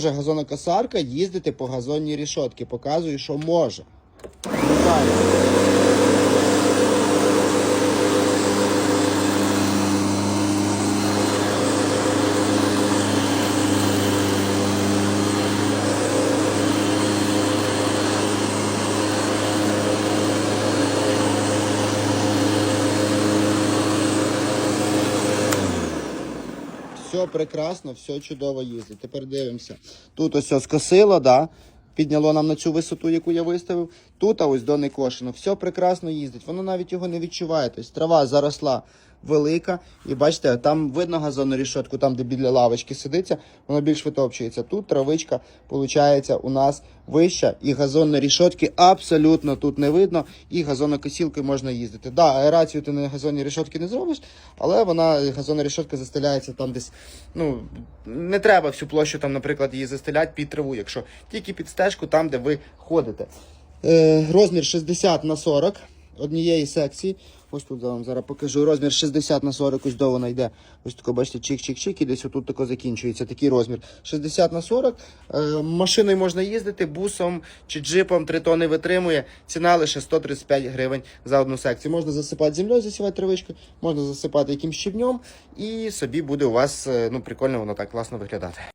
Може газонокосарка їздити по газонній рішотці. Показую, що може. Вмикаю. Все прекрасно, все чудово їздить. Тепер дивимося. Тут ось скосило, да? підняло нам на цю висоту, яку я виставив. Тут а ось до не. Все прекрасно їздить. Воно навіть його не відчуває. Тобто трава заросла велика. І бачите, там видно газонну рішотку, там, де біля лавочки сидиться, воно більш витопчується. Тут травичка, виходить, у нас вища, і газонної рішотки абсолютно тут не видно, і газонокосілкою можна їздити. Да, аерацію ти на газонній рішотки не зробиш, але вона газонна рішотка застеляється там десь. Ну, не треба всю площу, там, наприклад, її застеляти під траву, якщо тільки під стежку, там, де ви ходите. Е, розмір 60 на 40 однієї секції. Ось тут я вам зараз покажу. Розмір 60 на 40, ось до вона йде. Ось тако, бачите, чик-чик-чик, і десь отут тако закінчується такий розмір. 60 на 40. Е, машиною можна їздити, бусом чи джипом 3 тони витримує. Ціна лише 135 гривень за одну секцію. Можна засипати землею, засівати травичку, можна засипати якимсь щебнем, і собі буде у вас е, ну, прикольно воно так класно виглядати.